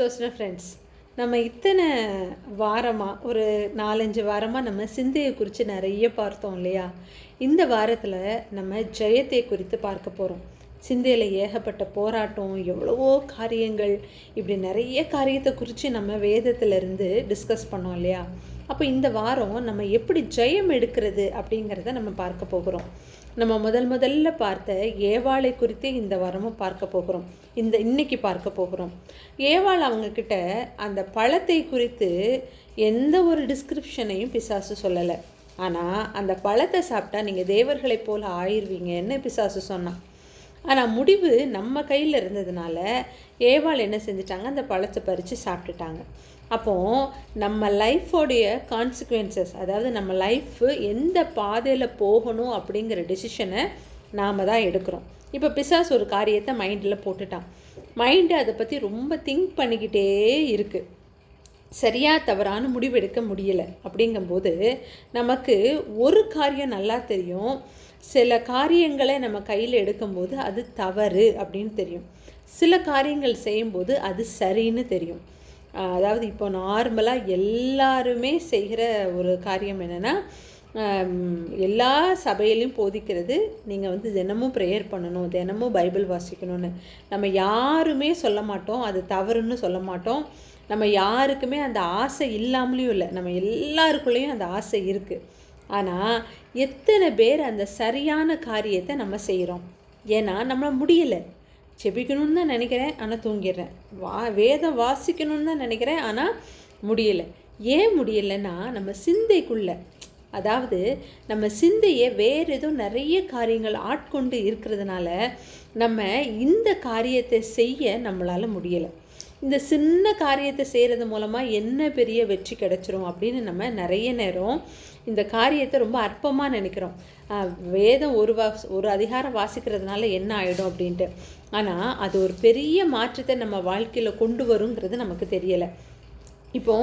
சோஸ்ன friends. நம்ம இத்தனை வாரமாக ஒரு நாலஞ்சு வாரமாக நம்ம சிந்தையை குறித்து நிறைய பார்த்தோம் இல்லையா? இந்த வாரத்தில் நம்ம ஜெயத்தை குறித்து பார்க்க போகிறோம் சிந்தையில் ஏகப்பட்ட போராட்டம் எவ்வளவோ காரியங்கள் இப்படி நிறைய காரியத்தை குறித்து நம்ம வேதத்திலிருந்து டிஸ்கஸ் பண்ணோம் இல்லையா? அப்போ இந்த வாரம் நம்ம எப்படி ஜெயம் எடுக்கிறது அப்படிங்கிறத நம்ம பார்க்க போகிறோம். நம்ம முதல் முதல்ல பார்த்த ஏவாளை குறித்தே இந்த வாரமும் பார்க்க போகிறோம். இந்த இன்னைக்கு பார்க்க போகிறோம். ஏவாள் அவங்கக்கிட்ட அந்த பழத்தை குறித்து எந்த ஒரு டிஸ்கிரிப்ஷனையும் பிசாசு சொல்லலை. ஆனால் அந்த பழத்தை சாப்பிட்டா நீங்கள் தேவர்களைப் போல் ஆயிடுவீங்கன்னு பிசாசு சொன்னான். ஆனால் முடிவு நம்ம கையில் இருந்ததுனால ஏவாள் என்ன செஞ்சிட்டாங்க? அந்த பழத்தை பறித்து சாப்பிட்டுட்டாங்க. அப்போது நம்ம லைஃபோடைய கான்சிக்வன்சஸ் அதாவது நம்ம லைஃப் எந்த பாதையில் போகணும் அப்படிங்கிற டெசிஷனை நாம் தான் எடுக்கிறோம். இப்போ பிசாஸ் ஒரு காரியத்தை மைண்டில் போட்டுட்டான். மைண்டு அதை பற்றி ரொம்ப திங்க் பண்ணிக்கிட்டே இருக்குது சரியா தவறான முடிவெடுக்க முடியலை. அப்படிங்கும்போது நமக்கு ஒரு காரியம் நல்லா தெரியும். சில காரியங்களை நம்ம கையில் எடுக்கும்போது அது தவறு அப்படின்னு தெரியும். சில காரியங்கள் செய்யும்போது அது சரின்னு தெரியும். அதாவது இப்போ நார்மலாக எல்லாருமே செய்கிற ஒரு காரியம் என்னென்னா எல்லா சபையிலையும் போதிக்கிறது நீங்கள் வந்து தினமும் ப்ரேயர் பண்ணணும் தினமும் பைபிள் வாசிக்கணும்னு. நம்ம யாருமே சொல்ல மாட்டோம் அது தவறுன்னு சொல்ல மாட்டோம். நம்ம யாருக்குமே அந்த ஆசை இல்லாமலேயும் இல்லை. நம்ம எல்லாருக்குள்ளேயும் அந்த ஆசை இருக்குது ஆனால் எத்தனை பேர் அந்த சரியான காரியத்தை நம்ம செய்கிறோம் ஏன்னா நம்மளை முடியலை. செபிக்கணும்னு தான் நினைக்கிறேன் ஆனால் தூங்கிடுறேன். வா வேதம் வாசிக்கணும்னு தான் நினைக்கிறேன் ஆனால் முடியலை. ஏன் முடியலைன்னா நம்ம சிந்தைக்குள்ள அதாவது நம்ம சிந்தையை வேறு எதுவும் நிறைய காரியங்கள் ஆட்கொண்டு இருக்கிறதுனால நம்ம இந்த காரியத்தை செய்ய நம்மளால் முடியலை. இந்த சின்ன காரியத்தை செய்கிறது மூலமாக என்ன பெரிய வெற்றி கிடைச்சிரும் அப்படின்னு நம்ம நிறைய நேரம் இந்த காரியத்தை ரொம்ப அற்பமாக நினைக்கிறோம். வேதம் ஒரு வா ஒரு அதிகாரம் வாசிக்கிறதுனால என்ன ஆகிடும் அப்படின்ட்டு. ஆனால் அது ஒரு பெரிய மாற்றத்தை நம்ம வாழ்க்கையில் கொண்டு வருங்கிறது நமக்கு தெரியலை. இப்போ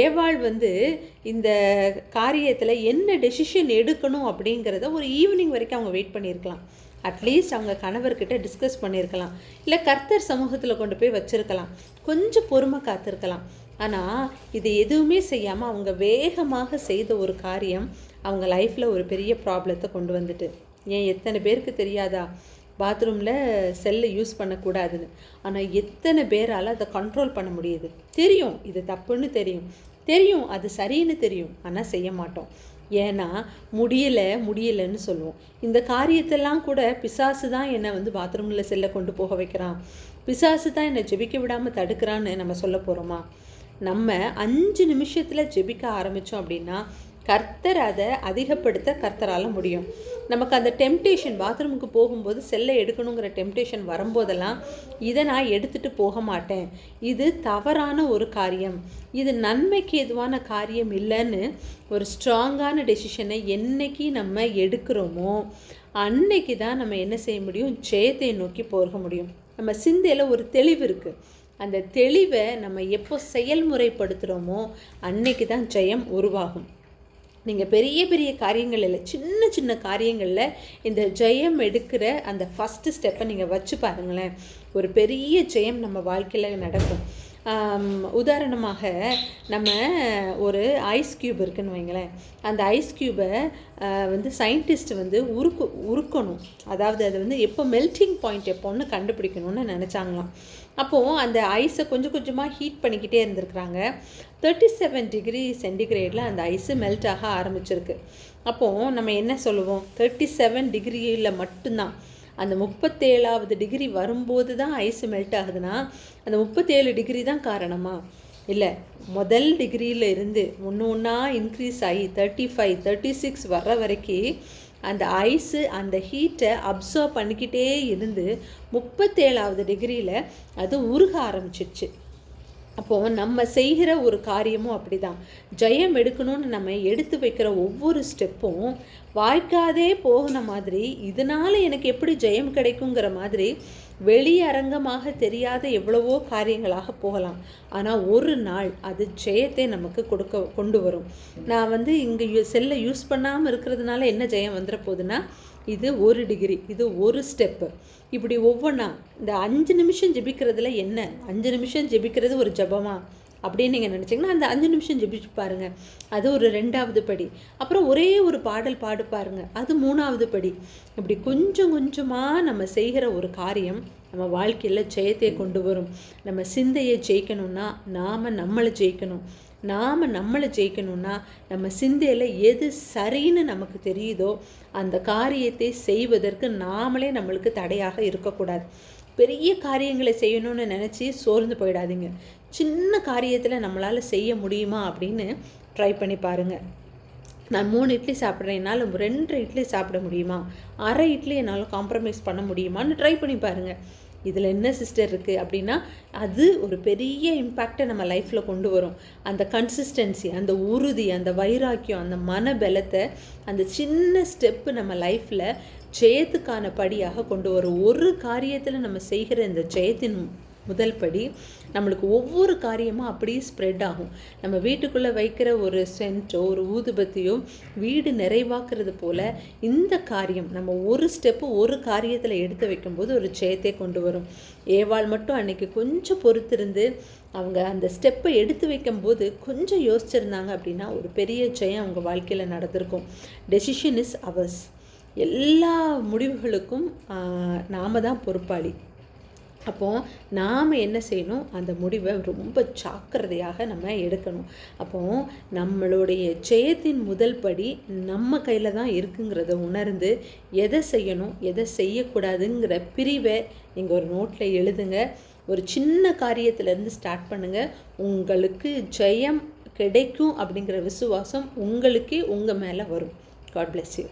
ஏவாள் வந்து இந்த காரியத்தில் என்ன டெசிஷன் எடுக்கணும் அப்படிங்கிறத ஒரு ஈவினிங் வரைக்கும் அவங்க வெயிட் பண்ணியிருக்கலாம். அட்லீஸ்ட் அவங்க கணவர்கிட்ட டிஸ்கஸ் பண்ணியிருக்கலாம். இல்லை கர்த்தர் சமூகத்தில் கொண்டு போய் வச்சுருக்கலாம். கொஞ்சம் பொறுமை காத்திருக்கலாம். ஆனால் இது எதுவுமே செய்யாமல் அவங்க வேகமாக செய்த ஒரு காரியம் அவங்க லைஃப்பில் ஒரு பெரிய ப்ராப்ளத்தை கொண்டு வந்துட்டு. ஏன் எத்தனை பேருக்கு தெரியாதா? பாத்ரூமில் செல்லை யூஸ் பண்ணக்கூடாதுன்னு. ஆனால் எத்தனை பேரால் அதை கண்ட்ரோல் பண்ண முடியுது? தெரியும் இது தப்புன்னு தெரியும். தெரியும் அது சரின்னு தெரியும். ஆனால் செய்ய மாட்டோம். ஏன்னா முடியலை முடியலைன்னு சொல்லுவோம். இந்த காரியத்தெல்லாம் கூட பிசாசு தான் என்னை வந்து பாத்ரூமில் செல்ல கொண்டு போக வைக்கிறான். பிசாசு தான் என்னை ஜெபிக்க விடாமல் தடுக்கிறான்னு நம்ம சொல்ல போகிறோமா நம்ம அஞ்சு நிமிஷத்தில் ஜெபிக்க ஆரம்பித்தோம் அப்படின்னா கர்த்தர் அதை அதிகப்படுத்த கர்த்தரால் முடியும். நமக்கு அந்த டெம்டேஷன் பாத்ரூமுக்கு போகும்போது செல்லை எடுக்கணுங்கிற டெம்டேஷன் வரும்போதெல்லாம் இதை நான் எடுத்துகிட்டு போக மாட்டேன். இது தவறான ஒரு காரியம். இது நன்மைக்கு எதுவான காரியம் இல்லைன்னு ஒரு ஸ்ட்ராங்கான டெசிஷனை என்னைக்கு நம்ம எடுக்கிறோமோ அன்னைக்கு தான் நம்ம என்ன செய்ய முடியும்? ஜெயத்தை நோக்கி போக முடியும். நம்ம சிந்தையில் ஒரு தெளிவு இருக்குது அந்த தெளிவை நம்ம எப்போ செயல்முறைப்படுத்துகிறோமோ அன்னைக்கு தான் ஜெயம் உருவாகும். நீங்கள் பெரிய பெரிய காரியங்கள் இல்லை சின்ன சின்ன காரியங்களில் இந்த ஜெயம் எடுக்கிற அந்த ஃபஸ்ட்டு ஸ்டெப்பை நீங்கள் வச்சு பாருங்களேன். ஒரு பெரிய ஜெயம் நம்ம வாழ்க்கையில் நடக்கும். உதாரணமாக நம்ம ஒரு ஐஸ் க்யூப் இருக்குன்னு வைங்களேன். அந்த ஐஸ் க்யூபை வந்து சயின்டிஸ்ட் வந்து உருக்கு உருக்கணும். அதாவது அது வந்து எப்போ மெல்ட்டிங் பாயிண்ட் எப்போன்னு கண்டுபிடிக்கணும்னு நினச்சாங்களாம். அப்போது அந்த ஐஸை கொஞ்சம் கொஞ்சமாக ஹீட் பண்ணிக்கிட்டே இருந்திருக்கிறாங்க. தேர்ட்டி செவன் டிகிரி சென்டிகிரேடில் அந்த ஐஸு மெல்ட் ஆக ஆரம்பிச்சிருக்கு. அப்போது நம்ம என்ன சொல்லுவோம்? தேர்ட்டி செவன் டிகிரியில் மட்டும்தான். அந்த முப்பத்தேழாவது டிகிரி வரும்போது தான் ஐஸ் மெல்ட் ஆகுதுன்னா அந்த முப்பத்தேழு டிகிரி தான் காரணமா? இல்லை முதல் டிகிரியில் இருந்து ஒன்று ஒன்றா இன்க்ரீஸ் ஆகி தேர்ட்டி ஃபைவ் தேர்ட்டி சிக்ஸ் வர்ற வரைக்கும் அந்த ஐஸு அந்த ஹீட்டை அப்சர்வ் பண்ணிக்கிட்டே இருந்து முப்பத்தேழாவது டிகிரியில் அது உருக ஆரம்பிச்சிடுச்சு அப்போது நம்ம செய்கிற ஒரு காரியமும் அப்படி தான் ஜெயம் எடுக்கணும்னு நம்ம எடுத்து வைக்கிற ஒவ்வொரு ஸ்டெப்பும் வாய்க்காதே போகின மாதிரி இதனால் எனக்கு எப்படி ஜெயம் கிடைக்குங்கிற மாதிரி வெளியரங்கமாக தெரியாத எவ்வளவோ காரியங்களாக போகலாம். ஆனால் ஒரு நாள் அது ஜெயத்தை நமக்கு கொடுக்க கொண்டு வரும். நான் வந்து இங்கே செல்லை யூஸ் பண்ணாமல் இருக்கிறதுனால என்ன ஜெயம் வந்துட போகுதுன்னா இது ஒரு டிகிரி இது ஒரு ஸ்டெப்பு இப்படி ஒவ்வொன்றா இந்த அஞ்சு நிமிஷம் ஜெபிக்கிறதுல என்ன? அஞ்சு நிமிஷம் ஜெபிக்கிறது ஒரு ஜபமா? அப்படின்னு நீங்கள் நினச்சிங்கன்னா அந்த அஞ்சு நிமிஷம் ஜெபிச்சு பாருங்கள் அது ஒரு ரெண்டாவது படி. அப்புறம் ஒரே ஒரு பாடல் பாடு பாருங்கள் அது மூணாவது படி. இப்படி கொஞ்சம் கொஞ்சமாக நம்ம செய்கிற ஒரு காரியம் நம்ம வாழ்க்கையில் ஜெயத்தை கொண்டு வரும். நம்ம சிந்தையை ஜெயிக்கணும்னா நாம் நம்மளை ஜெயிக்கணும். நாம் நம்மளை ஜெயிக்கணும்னா நம்ம சிந்தையில் எது சரின்னு நமக்கு தெரியுதோ அந்த காரியத்தை செய்வதற்கு நாமளே நம்மளுக்கு தடையாக இருக்கக்கூடாது. பெரிய காரியங்களை செய்யணும்னு நினச்சி சோர்ந்து போயிடாதீங்க. சின்ன காரியத்தில் நம்மளால் செய்ய முடியுமா அப்படின்னு ட்ரை பண்ணி பாருங்கள் நான் மூணு இட்லி சாப்பிட்றேன் என்னால் ரெண்டு இட்லி சாப்பிட முடியுமா? அரை இட்லி என்னால் காம்ப்ரமைஸ் பண்ண முடியுமான்னு ட்ரை பண்ணி பாருங்கள் இதில் என்ன சிஸ்டர் இருக்குது அப்படின்னா அது ஒரு பெரிய இம்பேக்டை நம்ம லைஃப்பில் கொண்டு வரும். அந்த கன்சிஸ்டன்சி அந்த உறுதி அந்த வைராக்கியம் அந்த மனபலத்தை அந்த சின்ன ஸ்டெப்பு நம்ம லைஃப்பில் ஜெயத்துக்கான படியாக கொண்டு வரும். ஒரு காரியத்தில் நம்ம செய்கிற இந்த ஜெயத்தின் முதல் படி நம்மளுக்கு ஒவ்வொரு காரியமும் அப்படியே ஸ்ப்ரெட் ஆகும். நம்ம வீட்டுக்குள்ளே வைக்கிற ஒரு சென்ட்டோ ஒரு ஊதுபத்தியோ வீடு நிறைவாக்குறது போல் இந்த காரியம் நம்ம ஒரு ஸ்டெப்பு ஒரு காரியத்தில் எடுத்து வைக்கும்போது ஒரு ஜெயத்தை கொண்டு வரும். ஏவாள் மட்டும் அன்னைக்கு கொஞ்சம் பொறுத்திருந்து அவங்க அந்த ஸ்டெப்பை எடுத்து வைக்கும்போது கொஞ்சம் யோசிச்சிருந்தாங்க அப்படின்னா ஒரு பெரிய ஜெயம் அவங்க வாழ்க்கையில் நடந்திருக்கும். டெசிஷன் இஸ் அவர்ஸ் எல்லா முடிவுகளுக்கும் நாம தான் பொறுப்பாளி. அப்போது நாம் என்ன செய்யணும்? அந்த முடிவை ரொம்ப ஜாக்கிரதையாக நம்ம எடுக்கணும். அப்போது நம்மளுடைய ஜெயத்தின் முதல் படி நம்ம கையில் தான் இருக்குங்கிறத உணர்ந்து எதை செய்யணும்? எதை செய்யக்கூடாதுங்கிற பிரிவை நீங்கள் ஒரு நோட்டில் எழுதுங்க. ஒரு சின்ன காரியத்திலேருந்து ஸ்டார்ட் பண்ணுங்கள் உங்களுக்கு ஜெயம் கிடைக்கும் அப்படிங்கிற விசுவாசம் உங்களுக்கே உங்கள் மேலே வரும். God bless you